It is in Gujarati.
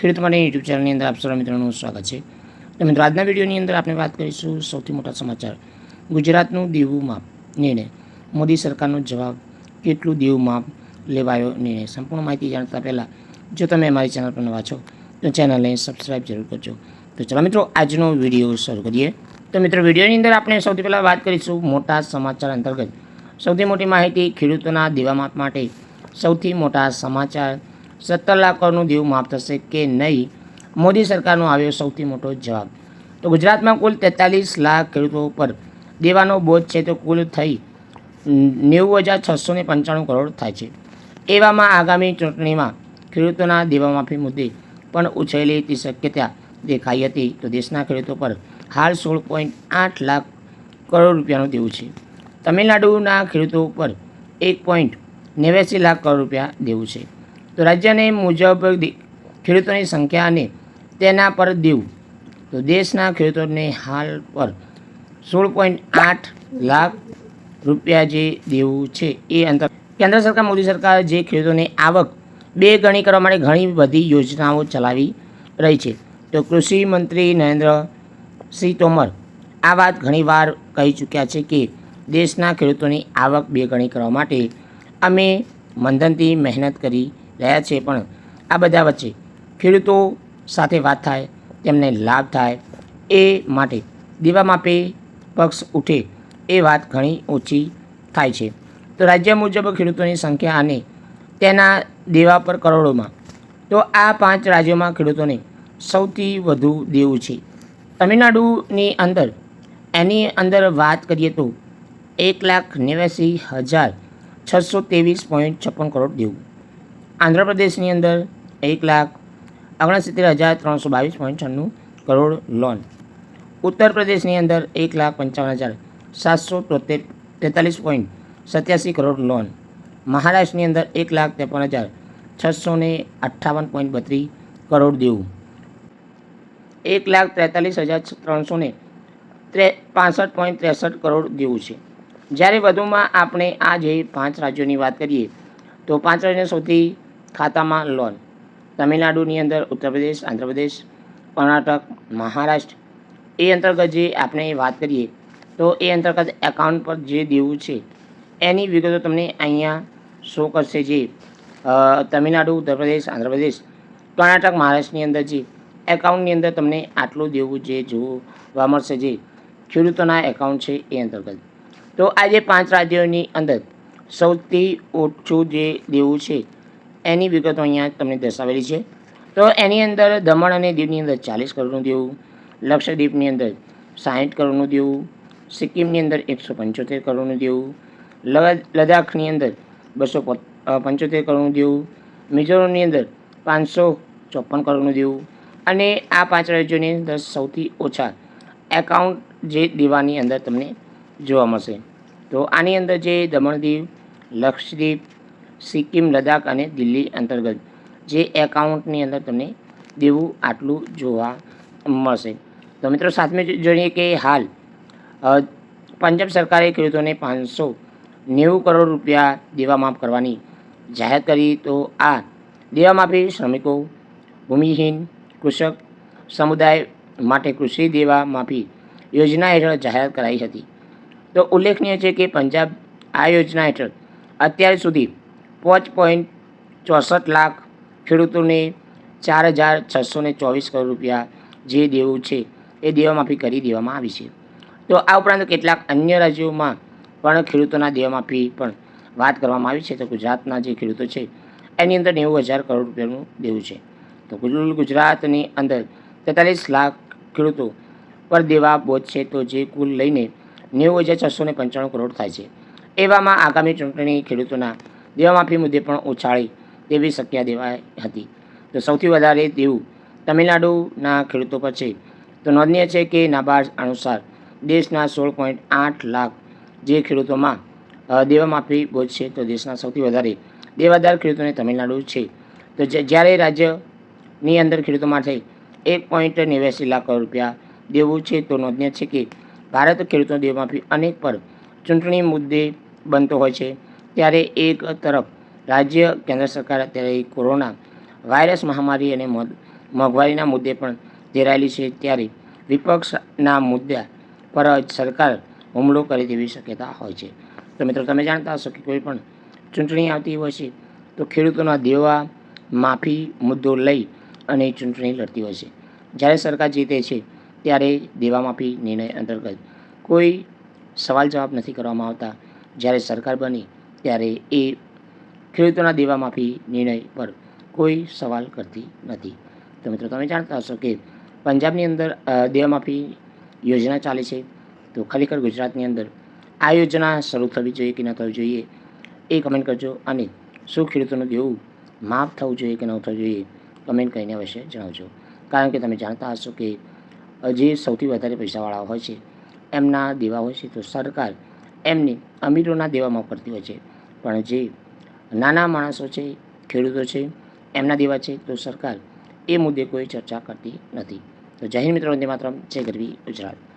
ખેડૂત માટે યુટ્યુબ ચેનલની અંદર આપ સર્વ મિત્રોનું સ્વાગત છે. તો મિત્રો, આજના વિડીયોની અંદર આપણે વાત કરીશું સૌથી મોટા સમાચાર. ગુજરાતનું દેવું માપ નિર્ણય. મોદી સરકારનો જવાબ, કેટલું દેવું માપ લેવાયો નિર્ણય? સંપૂર્ણ માહિતી જાણતા પહેલાં, જો તમે અમારી ચેનલ પર નવા છો, તો ચેનલને સબસ્ક્રાઈબ જરૂર કરજો. તો ચલો મિત્રો, આજનો વીડિયો શરૂ કરીએ. તો મિત્રો, વિડીયોની અંદર આપણે સૌથી પહેલાં વાત કરીશું મોટા સમાચાર અંતર્ગત. સૌથી મોટી માહિતી ખેડૂતોના દેવા માપ માટે સૌથી મોટા સમાચાર સત્તર લાખ કરોડનું દેવું માફ થશે કે નહીં? મોદી સરકારનો આવ્યો સૌથી મોટો જવાબ. તો ગુજરાતમાં કુલ તેતાલીસ લાખ ખેડૂતો પર દેવાનો બોજ છે તો કુલ થઈ નેવું હજાર છસો ને પંચાણું કરોડ થાય છે. એવામાં આગામી ચૂંટણીમાં ખેડૂતોના દેવામાફી મુદ્દે પણ ઉછળેલી તે શક્યતા દેખાઈ હતી. તો દેશના ખેડૂતો પર હાલ સોળ પોઈન્ટ આઠ લાખ કરોડ રૂપિયાનું દેવું છે. તમિલનાડુના ખેડૂતો ઉપર એક પોઈન્ટ નેવ્યાસી લાખ કરોડ રૂપિયા દેવું છે. તો રાજ્યને મુજબ ખેડૂતોની સંખ્યા અને તેના પર દેવું. તો દેશના ખેડૂતોને હાલ પર સોળ પોઈન્ટ આઠ લાખ રૂપિયા જે દેવું છે, એ અંતર કેન્દ્ર સરકાર, મોદી સરકાર જે ખેડૂતોની આવક બે ગણી કરવા માટે ઘણી બધી યોજનાઓ ચલાવી રહી છે. તો કૃષિ મંત્રી નરેન્દ્ર સિંહ તોમર આ વાત ઘણીવાર કહી ચૂક્યા છે કે દેશના ખેડૂતોની આવક બે ગણી કરવા માટે અમે મંધનથી મહેનત કરી રહ્યા છે પણ આ બધા વચ્ચે ખેડૂતો સાથે વાત થાય, તેમને લાભ થાય, એ માટે દેવા માપે પક્ષ ઉઠે એ વાત ઘણી ઓછી થાય છે. તો રાજ્ય મુજબ ખેડૂતોની સંખ્યા અને તેના દેવા પર કરોડોમાં. તો આ પાંચ રાજ્યોમાં ખેડૂતોને સૌથી વધુ દેવું છે. તમિલનાડુની અંદર, એની અંદર વાત કરીએ તો એક લાખ નેવ્યાસી હજાર છસો ત્રેવીસ પોઈન્ટ છપ્પન કરોડ દેવું. આંધ્રપ્રદેશની અંદર એક લાખ ઓગણસિત્તેર હજાર ત્રણસો બાવીસ પોઈન્ટ છન્નું કરોડ લોન. ઉત્તર પ્રદેશની અંદર એક લાખ પંચાવન હજાર સાતસો તોતેર, તેતાલીસ પોઈન્ટ સત્યાસી કરોડ લોન. મહારાષ્ટ્રની અંદર એક લાખ ત્રેપન હજાર છસો ને અઠ્ઠાવન પોઈન્ટ બત્રીસ કરોડ દેવું. એક લાખ ત્રેતાલીસ હજાર ત્રણસો ને ત્રે, પાસઠ પોઈન્ટ ત્રેસઠ કરોડ દેવું છે. જ્યારે વધુમાં આપણે આ જે પાંચ રાજ્યોની વાત કરીએ, તો પાંચ રાજ્યો સૌથી ખાતામાં લોન. તમિલનાડુની અંદર ઉત્તર પ્રદેશ આંધ્રપ્રદેશ, કર્ણાટક, મહારાષ્ટ્ર. એ અંતર્ગત જે આપણે વાત કરીએ, તો એ અંતર્ગત એકાઉન્ટ પર જે દેવું છે, એની વિગતો તમને અહીંયા શો કરશે જે તમિલનાડુ ઉત્તર પ્રદેશ આંધ્રપ્રદેશ, કર્ણાટક, મહારાષ્ટ્રની અંદર જે એકાઉન્ટની અંદર તમને આટલું દેવું જે જોવા મળશે જે ખેડૂતોના એકાઉન્ટ છે એ અંતર્ગત. તો આજે પાંચ રાજ્યોની અંદર સૌથી ઓછું જે દેવું છે એની વિગતો અહીંયા તમને દર્શાવેલી છે. તો એની અંદર દમણ અને દીવની અંદર ચાલીસ કરોડનું દેવું, લક્ષદ્વીપની અંદર સાહીઠ કરોડનું દેવું, સિક્કિમની અંદર એકસો પંચોતેર કરોડનું દેવું લદ્દાખની અંદર બસો પંચોતેર કરોડનું દેવું, મિઝોરમની અંદર પાંચસો ચોપન કરોડનું દેવું અને આ પાંચ રાજ્યોની અંદર સૌથી ઓછા એકાઉન્ટ જે દેવાની અંદર તમને જોવા મળશે. તો આની અંદર જે દમણ દીવ, લક્ષદ્વીપ સિક્કિમ, લદ્દાખ અને દિલ્હી અંતર્ગત, જે એકાઉન્ટની અંદર તમને દેવું આટલું જોવા મળશે. તો મિત્રો સાતમે જોઈએ કે હાલ પંજાબ સરકારે ખેડૂતોને પાંચસો નેવું કરોડ રૂપિયા દેવા માફ કરવાની જાહેર કરી. તો આ દેવા માફી શ્રમિકો, ભૂમિહીન કૃષક સમુદાય માટે કૃષિ દેવા માફી યોજના હેઠળ જાહેર કરાઈ હતી. તો ઉલ્લેખનીય છે કે પંજાબ આ યોજના હેઠળ અત્યાર સુધી પાંચ પોઈન્ટ ચોસઠ લાખ ખેડૂતોને ચાર હજાર છસો ચોવીસ કરોડ રૂપિયા જે દેવું છે, એ દેવામાફી કરી દેવામાં આવી છે. તો આ ઉપરાંત કેટલાક અન્ય રાજ્યોમાં પણ ખેડૂતોના દેવામાફી પણ વાત કરવામાં આવી છે. તો ગુજરાતના જે ખેડૂતો છે, એની અંદર નેવું હજાર કરોડ રૂપિયાનું દેવું છે. તો ગુજરાતની અંદર તેતાલીસ લાખ ખેડૂતો પર દેવા બોજ છે. તો જે કુલ લઈને નેવું હજાર છસો પંચાણું કરોડ થાય છે. એવામાં આગામી ચૂંટણી ખેડૂતોના દેવા માફી મુદ્દે પણ ઉછાળી તેવી શક્યા દેવાઈ હતી. તો સૌથી વધારે દેવું તમિલનાડુના ખેડૂતો પર છે. તો નોંધનીય છે કે નાબાર્ડ અનુસાર દેશના સોળ પોઈન્ટ આઠ લાખ જે ખેડૂતોમાં દેવામાફી દેવા બોજ છે, તો દેશના સૌથી વધારે દેવાદાર ખેડૂતોને તમિલનાડુ છે. તો જ્યારે રાજ્યની અંદર ખેડૂતો માટે એક પોઈન્ટ નેવ્યાસી લાખ રૂપિયા દેવું છે. તો નોંધનીય છે કે ભારત ખેડૂતો દેવામાફી અનેક પર ચૂંટણી મુદ્દે બનતો હોય છે. ત્યારે એક તરફ રાજ્ય, કેન્દ્ર સરકાર અત્યારે કોરોના વાયરસ મહામારી અને મોંઘવારીના મુદ્દે પણ ઘેરાયેલી છે, ત્યારે વિપક્ષના મુદ્દા પર જ સરકાર હુમલો કરી દેવી શક્યતા હોય છે. તો મિત્રો, તમે જાણતા હશો કે કોઈ પણ ચૂંટણી આવતી હોય છે, તો ખેડૂતોના દેવા માફી મુદ્દો લઈ અને ચૂંટણી લડતી હોય છે. જ્યારે સરકાર જીતે છે, ત્યારે દેવા માફી નિર્ણય અંતર્ગત કોઈ સવાલ જવાબ નથી કરવામાં આવતા. જ્યારે સરકાર બની ત્યારે એ ખેડૂતોના દેવા માફી નિર્ણય પર કોઈ સવાલ કરતી નથી. તો મિત્રો, તમે જાણતા હશો કે પંજાબની અંદર દેવામાફી દેવા માફી યોજના ચાલે છે. તો ખરેખર ગુજરાતની અંદર આ યોજના શરૂ થવી જોઈએ કે ન થવી જોઈએ એ કમેન્ટ કરજો અને શું ખેડૂતોનું દેવું માફ થવું જોઈએ કે ન થવું જોઈએ કમેન્ટ કરીને અવશ્ય જણાવજો. કારણ કે તમે જાણતા હશો કે જે સૌથી વધારે પૈસાવાળા હોય છે, એમના દેવા હોય છે. તો સરકાર એમની અમીરોના દેવામાં ફરતી હોય છે. પણ જે નાના માણસો છે, ખેડૂતો છે, એમના દેવા છે, તો સરકાર એ મુદ્દે કોઈ ચર્ચા કરતી નથી. તો જાહેર મિત્રો, વંદે માત્ર જય ગરવી ગુજરાત.